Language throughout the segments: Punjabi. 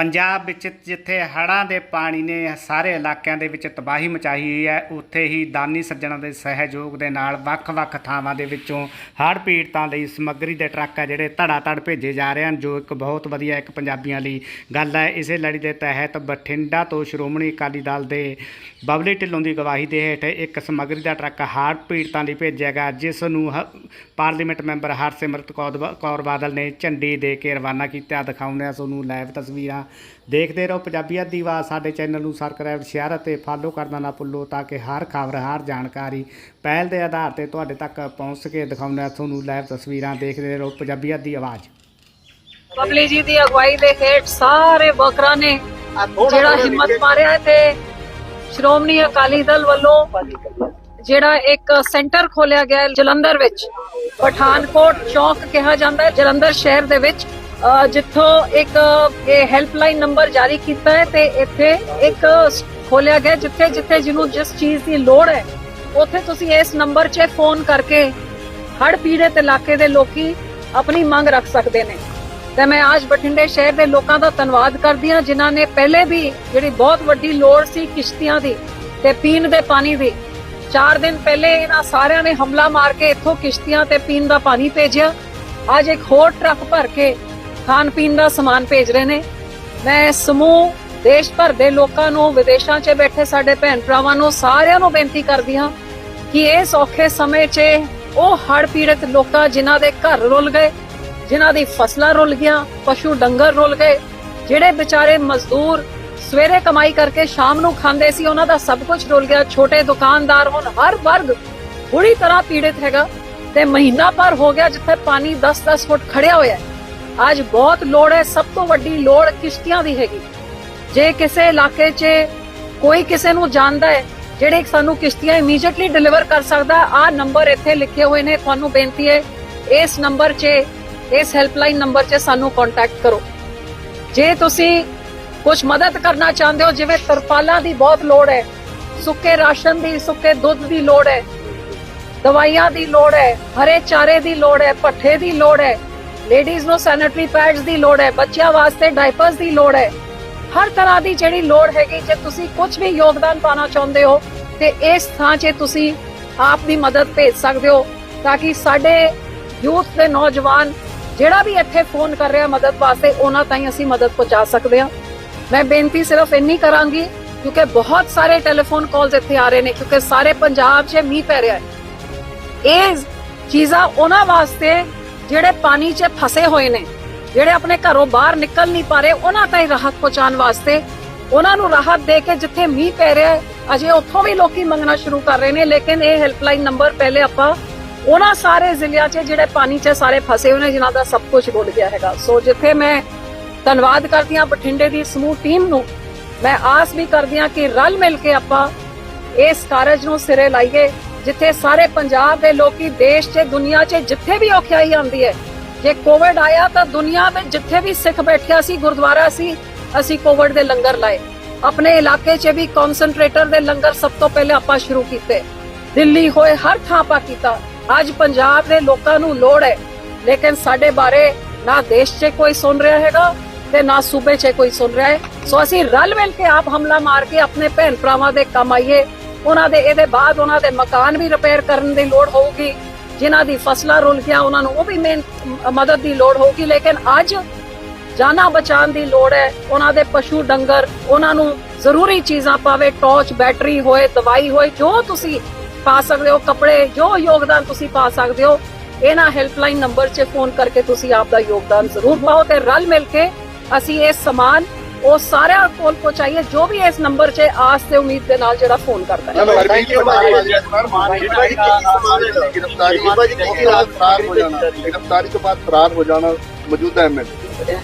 ਪੰਜਾਬ ਵਿੱਚ ਜਿੱਥੇ ਹੜ੍ਹਾਂ ਦੇ ਪਾਣੀ ਨੇ ਸਾਰੇ ਇਲਾਕਿਆਂ ਦੇ ਵਿੱਚ ਤਬਾਹੀ ਮਚਾਈ ਹੋਈ ਹੈ, ਉੱਥੇ ਹੀ ਦਾਨੀ ਸੱਜਣਾਂ ਦੇ ਸਹਿਯੋਗ ਦੇ ਨਾਲ ਵੱਖ-ਵੱਖ ਥਾਵਾਂ ਦੇ ਵਿੱਚੋਂ ਹੜ੍ਹ ਪੀੜਤਾਂ ਲਈ ਸਮੱਗਰੀ ਦੇ ਟਰੱਕ ਆ ਜਿਹੜੇ ਧੜਾ ਧੜ ਭੇਜੇ ਜਾ ਰਹੇ ਹਨ, ਜੋ ਇੱਕ ਬਹੁਤ ਵਧੀਆ ਇੱਕ ਪੰਜਾਬੀਆਂ ਲਈ ਗੱਲ ਹੈ। ਇਸੇ ਲੜੀ ਦੇ ਤਹਿਤ ਬਠਿੰਡਾ ਤੋਂ ਸ਼੍ਰੋਮਣੀ ਅਕਾਲੀ ਦਲ ਦੇ ਬਬਲੀ ਢਿੱਲੋਂ ਦੀ ਗਵਾਹੀ ਦੇ ਹੇਠ ਇੱਕ ਸਮੱਗਰੀ ਦਾ ਟਰੱਕ ਹੜ੍ਹ ਪੀੜਤਾਂ ਲਈ ਭੇਜਿਆ ਗਿਆ, ਜਿਸ ਨੂੰ ਹ- ਪਾਰਲੀਮੈਂਟ ਮੈਂਬਰ ਹਰਸਿਮਰਤ ਕੌਰ ਬ- ਕੌਰ ਬਾਦਲ ਨੇ ਝੰਡੀ ਦੇ ਕੇ ਰਵਾਨਾ ਕੀਤਾ। ਦਿਖਾਉਂਦੇ ਆ ਤੁਹਾਨੂੰ ਲਾਈਵ ਤਸਵੀਰਾਂ ਦੇਖਦੇ ਰਹੋ ਪੰਜਾਬੀਅਤ ਦੀ ਆਵਾਜ਼ ਸਾਡੇ ਚੈਨਲ ਨੂੰ ਸਬਸਕ੍ਰਾਈਬ ਸ਼ੇਅਰ ਅਤੇ ਫਾਲੋ ਕਰਨਾ ਨਾ ਭੁੱਲੋ ਤਾਂ ਕਿ ਹਰ ਖਬਰ, ਹਰ ਜਾਣਕਾਰੀ ਪਹਿਲ ਦੇ ਆਧਾਰ ਤੇ ਤੁਹਾਡੇ ਤੱਕ ਪਹੁੰਚ ਸਕੇ ਦਿਖਾਉਂਦੇ ਤੁਹਾਨੂੰ ਲਾਈਵ ਤਸਵੀਰਾਂ ਦੇਖਦੇ ਰਹੋ ਪੰਜਾਬੀਅਤ ਦੀ ਆਵਾਜ਼। ਬਬਲੀ ਜੀ ਦੀ ਅਗਵਾਈ ਦੇ ਹੇਠ ਸਾਰੇ ਵਰਕਰਾਂ ਨੇ, ਜਿਹੜਾ ਹਿੰਮਤ ਮਾਰਿਆ ਤੇ ਸ਼੍ਰੋਮਣੀ ਅਕਾਲੀ ਦਲ ਵੱਲੋਂ ਜਿਹੜਾ ਇੱਕ ਸੈਂਟਰ ਖੋਲਿਆ ਗਿਆ ਜਲੰਧਰ ਵਿੱਚ, ਪਠਾਨਕੋਟ ਚੌਕ ਕਿਹਾ ਜਾਂਦਾ ਹੈ, ਜਲੰਧਰ ਸ਼ਹਿਰ ਦੇ ਵਿੱਚ। ਜਿੱਥੋਂ ਇੱਕ ਇਹ ਹੈਲਪਲਾਈਨ ਨੰਬਰ ਜਾਰੀ ਕੀਤਾ ਹੈ ਤੇ ਇੱਥੇ ਇੱਕ ਖੋਲਿਆ ਗਿਆ ਜਿੱਥੇ ਜਿੱਥੇ ਜਿਹਨੂੰ ਜਿਸ ਚੀਜ਼ ਦੀ ਲੋੜ ਹੈ, ਉੱਥੇ ਤੁਸੀਂ ਇਸ ਨੰਬਰ 'ਤੇ ਫੋਨ ਕਰਕੇ ਹੜ ਪੀੜਤ ਇਲਾਕੇ ਦੇ ਲੋਕੀ ਆਪਣੀ ਮੰਗ ਰੱਖ ਸਕਦੇ ਨੇ। ਤੇ ਮੈਂ ਅੱਜ ਬਠਿੰਡੇ ਸ਼ਹਿਰ ਦੇ ਲੋਕਾਂ ਦਾ ਧੰਨਵਾਦ ਕਰਦੀ ਹਾਂ, ਜਿਨ੍ਹਾਂ ਨੇ ਪਹਿਲੇ ਵੀ ਜਿਹੜੀ ਬਹੁਤ ਵੱਡੀ ਲੋੜ ਸੀ ਕਿਸ਼ਤੀਆਂ ਦੀ ਤੇ ਪੀਣ ਦੇ ਪਾਣੀ ਦੀ 4 ਦਿਨ ਪਹਿਲੇ ਇਹਨਾਂ ਸਾਰਿਆਂ ਨੇ ਹਮਲਾ ਮਾਰ ਕੇ ਇੱਥੋਂ ਕਿਸ਼ਤੀਆਂ ਤੇ ਪੀਣ ਦਾ ਪਾਣੀ ਭੇਜਿਆ। ਅੱਜ ਇੱਕ ਹੋਰ ਟਰੱਕ ਭਰ ਕੇ ਖਾਣ ਪੀਣ ਦਾ ਸਮਾਨ ਭੇਜ ਰਹੇ ਨੇ। ਮੈਂ ਸਮੂਹ ਦੇਸ਼ ਭਰ ਦੇ ਲੋਕਾਂ ਨੂੰ, ਵਿਦੇਸ਼ਾਂ 'ਚ ਬੈਠੇ ਸਾਡੇ ਭੈਣ ਭਰਾਵਾਂ ਨੂੰ ਸਾਰਿਆਂ ਨੂੰ ਬੇਨਤੀ ਕਰਦੀ ਹਾਂ ਕਿ ਇਸ ਔਖੇ ਸਮੇਂ 'ਚ ਉਹ ਹੜ ਪੀੜਤ ਲੋਕਾਂ ਜਿਨ੍ਹਾਂ ਦੇ ਘਰ ਰੁਲ ਗਏ, ਜਿਨ੍ਹਾਂ ਦੀ ਫਸਲਾਂ ਰੁਲ ਗਈਆਂ, ਪਸ਼ੂ ਡੰਗਰ ਰੁਲ ਗਏ, ਜਿਹੜੇ ਵਿਚਾਰੇ ਮਜ਼ਦੂਰ ਸਵੇਰੇ ਕਮਾਈ ਕਰਕੇ ਸ਼ਾਮ ਨੂੰ ਖਾਂਦੇ ਸੀ, ਉਹਨਾਂ ਦਾ ਸਭ ਕੁਝ ਰੁਲ ਗਿਆ। ਛੋਟੇ ਦੁਕਾਨਦਾਰ ਹੁਣ ਹਰ ਵਰਗ ਬੁਰੀ ਤਰ੍ਹਾਂ ਪੀੜਿਤ ਹੈਗਾ ਤੇ ਮਹੀਨਾ ਭਰ ਹੋ ਗਿਆ ਜਿੱਥੇ ਪਾਣੀ 10-10 ਫੁੱਟ ਖੜਿਆ ਹੋਇਆ ਹੈ। ਅੱਜ ਬਹੁਤ ਲੋੜ ਹੈ, ਸਭ ਤੋਂ ਵੱਡੀ ਲੋੜ ਕਿਸ਼ਤੀਆਂ ਦੀ ਹੈਗੀ। ਜੇ ਕਿਸੇ ਇਲਾਕੇ 'ਚ ਕੋਈ ਕਿਸੇ ਨੂੰ ਜਾਣਦਾ ਹੈ, ਜਿਹੜੇ ਸਾਨੂੰ ਕਿਸ਼ਤੀਆਂ ਇਮੀਡੀਏਟਲੀ ਡਿਲੀਵਰ ਕਰ ਸਕਦਾ ਆ ਨੰਬਰ ਇੱਥੇ ਲਿਖੇ ਹੋਏ ਨੇ, ਤੁਹਾਨੂੰ ਬੇਨਤੀ ਹੈ, ਇਸ ਨੰਬਰ 'ਚ, ਇਸ ਹੈਲਪਲਾਈਨ ਨੰਬਰ 'ਚ ਸਾਨੂੰ ਕੰਟੈਕਟ ਕਰੋ। ਜੇ ਤੁਸੀਂ ਕੁਝ ਮਦਦ ਕਰਨਾ ਚਾਹੁੰਦੇ ਹੋ, ਜਿਵੇਂ ਤਰਪਾਲਾਂ ਦੀ ਬਹੁਤ ਲੋੜ ਹੈ, ਸੁੱਕੇ ਰਾਸ਼ਨ ਦੀ, ਸੁੱਕੇ ਦੁੱਧ ਦੀ ਲੋੜ ਹੈ, ਦਵਾਈਆਂ ਦੀ ਲੋੜ ਹੈ, ਹਰੇ ਚਾਰੇ ਦੀ ਲੋੜ ਹੈ ਪੱਠੇ ਦੀ ਲੋੜ ਹੈ ਲੇਡੀਜ਼ ਨੂੰ ਸੈਨੀਟਰੀ ਪੈਡਸ ਦੀ ਲੋੜ ਹੈ, ਬੱਚਿਆਂ ਵਾਸਤੇ ਡਾਈਪਰਸ ਦੀ ਲੋੜ ਹੈ। ਹਰ ਤਰ੍ਹਾਂ ਦੀ ਜਿਹੜੀ ਲੋੜ ਹੈਗੀ, ਜੇ ਤੁਸੀਂ ਕੁਝ ਵੀ ਯੋਗਦਾਨ ਪਾਣਾ ਚਾਹੁੰਦੇ ਹੋ, ਤੇ ਇਸ ਥਾਂ 'ਚ ਤੁਸੀਂ ਆਪ ਦੀ ਮਦਦ ਭੇਜ ਸਕਦੇ ਹੋ, ਤਾਂ ਕਿ ਸਾਡੇ ਯੂਥ ਦੇ ਨੌਜਵਾਨ ਜਿਹੜਾ ਵੀ ਇੱਥੇ ਫੋਨ ਕਰ ਰਿਹਾ ਮਦਦ ਵਾਸਤੇ, ਉਹਨਾਂ ਤਾਈਂ ਅਸੀਂ ਮਦਦ ਪਹੁੰਚਾ ਸਕਦੇ ਹਾਂ। ਮੈਂ ਬੇਨਤੀ ਸਿਰਫ ਇੰਨੀ ਕਰਾਂਗੀ, ਕਿਉਂਕਿ ਬਹੁਤ ਸਾਰੇ ਟੈਲੀਫੋਨ ਕਾਲਸ ਇੱਥੇ ਆ ਰਹੇ ਨੇ, ਕਿਉਂਕਿ ਸਾਰੇ ਪੰਜਾਬ 'ਚ ਮੀਂਹ ਪੈ ਰਿਹਾ ਹੈ। ਇਹ ਚੀਜ਼ਾਂ ਉਹਨਾਂ ਵਾਸਤੇ ਜਿਹੜੇ ਪਾਣੀ 'ਚ ਫਸੇ ਹੋਏ ਨੇ, ਜਿਹੜੇ ਆਪਣੇ ਘਰੋਂ ਬਾਹਰ ਨਿਕਲ ਨਹੀਂ ਪਾ ਰਹੇ, ਉਹਨਾਂ ਤਾਈਂ ਰਾਹਤ ਪਹੁੰਚਾਉਣ ਵਾਸਤੇ ਉਹਨਾਂ ਨੂੰ ਰਾਹਤ ਦੇ ਕੇ ਜਿੱਥੇ ਮੀਂਹ ਪੈ ਰਿਹਾ ਅਜੇ ਉੱਥੋਂ ਵੀ ਲੋਕੀ ਮੰਗਣਾ ਸ਼ੁਰੂ ਕਰ ਰਹੇ ਨੇ, ਲੇਕਿਨ ਇਹ ਹੈਲਪਲਾਈਨ ਨੰਬਰ ਪਹਿਲੇ ਆਪਾਂ ਉਹਨਾਂ ਸਾਰੇ ਜ਼ਿਲ੍ਹਿਆਂ 'ਚ ਜਿਹੜੇ ਪਾਣੀ 'ਚ ਸਾਰੇ ਫਸੇ ਹੋਏ ਨੇ, ਜਿਨ੍ਹਾਂ ਦਾ ਸਭ ਕੁਝ ਰੁੜ ਗਿਆ ਹੈਗਾ। ਸੋ ਜਿੱਥੇ ਮੈਂ ਧੰਨਵਾਦ ਕਰਦੀ ਹਾਂ ਬਠਿੰਡੇ ਦੀ ਸਮੂਹ ਟੀਮ ਨੂੰ, ਮੈਂ ਆਸ ਵੀ ਕਰਦੀ ਹਾਂ ਕਿ ਰਲ ਮਿਲ ਕੇ ਆਪਾਂ ਇਸ ਕਾਰਜ ਨੂੰ ਸਿਰੇ ਲਾਈਏ। ਜਿੱਥੇ ਸਾਰੇ ਪੰਜਾਬ ਦੇ ਲੋਕੀ ਦੇਸ਼ 'ਚ ਦੁਨੀਆ 'ਚ ਜਿੱਥੇ ਵੀ ਔਖਿਆਈ ਆਉਂਦੀ ਹੈ, ਜੇ ਕੋਵਿਡ ਆਇਆ ਤਾਂ ਦੁਨੀਆ ਵਿੱਚ ਜਿੱਥੇ ਵੀ ਸਿੱਖ ਬੈਠਿਆ ਸੀ, ਗੁਰਦੁਆਰਾ ਸੀ, ਅਸੀਂ ਕੋਵਿਡ ਦੇ ਲੰਗਰ ਲਾਏ। ਆਪਣੇ ਇਲਾਕੇ 'ਚ ਵੀ ਕਨਸੈਂਟਰੇਟਰ ਦੇ ਲੰਗਰ ਸਭ ਤੋਂ ਪਹਿਲੇ ਆਪਾਂ ਸ਼ੁਰੂ ਕੀਤੇ। ਦਿੱਲੀ ਹੋਏ ਹਰ ਥਾਂ ਪਾ ਕੀਤਾ। ਅੱਜ ਪੰਜਾਬ ਦੇ ਲੋਕਾਂ ਨੂੰ ਲੋੜ ਹੈ। ਲੇਕਿਨ ਸਾਡੇ ਬਾਰੇ ਨਾ ਦੇਸ਼ 'ਚ ਕੋਈ ਸੁਣ ਰਿਹਾ ਹੈਗਾ ਤੇ ਨਾ ਸੂਬੇ 'ਚ ਕੋਈ ਸੁਣ ਰਿਹਾ ਹੈ। ਸੋ ਅਸੀਂ ਰਲ ਮਿਲ ਕੇ ਆਪ ਹਮਲਾ ਮਾਰ ਕੇ ਆਪਣੇ ਭੈਣ ਭਰਾਵਾਂ ਦੇ ਕੰਮ ਆਈਏ। ਉਹਨਾਂ ਦੇ ਇਹਦੇ ਬਾਅਦ ਉਹਨਾਂ ਦੇ ਮਕਾਨ ਵੀ ਰਿਪੇਅਰ ਕਰਨ ਦੀ ਲੋੜ ਹੋਊਗੀ, ਜਿਨ੍ਹਾਂ ਦੀ ਫਸਲਾਂ ਰੁਲ ਗਿਆ ਉਹਨਾਂ ਨੂੰ ਉਹ ਵੀ ਮੇਨ ਮਦਦ ਦੀ ਲੋੜ ਹੋਊਗੀ। ਲੇਕਿਨ ਅੱਜ ਜਾਨਾਂ ਬਚਾਉਣ ਦੀ ਲੋੜ ਹੈ, ਉਹਨਾਂ ਦੇ ਪਸ਼ੂ ਡੰਗਰ, ਉਹਨਾਂ ਨੂੰ ਜ਼ਰੂਰੀ ਚੀਜ਼ਾਂ ਪਾਵੇ ਟਾਰਚ ਬੈਟਰੀ ਹੋਏ, ਦਵਾਈ ਹੋਏ, ਜੋ ਤੁਸੀਂ ਪਾ ਸਕਦੇ ਹੋ, ਕੱਪੜੇ, ਜੋ ਯੋਗਦਾਨ ਤੁਸੀਂ ਪਾ ਸਕਦੇ ਹੋ, ਇਹਨਾਂ ਹੈਲਪਲਾਈਨ ਨੰਬਰ 'ਚ ਫੋਨ ਕਰਕੇ ਤੁਸੀਂ ਆਪ ਦਾ ਯੋਗਦਾਨ ਜ਼ਰੂਰ ਪਾਓ ਤੇ ਰਲ ਮਿਲ ਕੇ ਅਸੀਂ ਇਹ ਸਮਾਨ ਉਹ ਸਾਰਿਆਂ ਕੋਲ ਕੋ ਜੋ ਵੀ ਇਸ ਨੰਬਰ 'ਤੇ ਆਸ ਤੇ ਉਮੀਦ ਦੇ ਨਾਲ ਜਿਹੜਾ ਫੋਨ ਕਰਦਾ ਹੈ।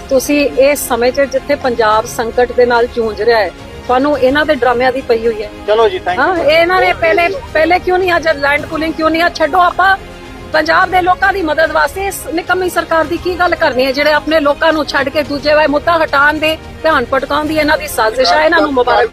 ਤੁਸੀਂ ਇਸ ਸਮੇਂ 'ਚ ਜਿੱਥੇ ਪੰਜਾਬ ਸੰਕਟ ਦੇ ਨਾਲ ਜੂਝ ਰਿਹਾ ਹੈ ਤੁਹਾਨੂੰ ਇਹਨਾਂ ਦੇ ਡਰਾਮਿਆਂ ਦੀ ਪਈ ਹੋਈ ਹੈ। ਚਲੋ ਜੀ ਥੈਂਕ ਯੂ ਹਾਂ ਇਹਨਾਂ ਨੇ ਪਹਿਲੇ ਪਹਿਲੇ ਕਿਉਂ ਨਹੀਂ ਅੱਜ ਲੈਂਡ ਕੂਲਿੰਗ ਕਿਉਂ ਨਹੀਂ ਆ? ਛੱਡੋ ਆਪਾਂ। ਪੰਜਾਬ ਦੇ ਲੋਕਾਂ ਦੀ ਮਦਦ ਵਾਸਤੇ ਇਸ ਨਿਕੰਮੀ ਸਰਕਾਰ ਦੀ ਕੀ ਗੱਲ ਕਰਨੀ ਹੈ? ਜਿਹੜੇ ਆਪਣੇ ਲੋਕਾਂ ਨੂੰ ਛੱਡ ਕੇ ਦੂਜੇ ਵਾਏ ਮੁੱਦਾ ਹਟਾਉਣ ਦੇ ਧਿਆਨ ਭਟਕਾਉਣ ਦੀ ਇਹਨਾਂ ਦੀ ਸਾਜ਼ਿਸ਼ ਹੈ, ਇਹਨਾਂ ਨੂੰ ਮੁਬਾਰਕ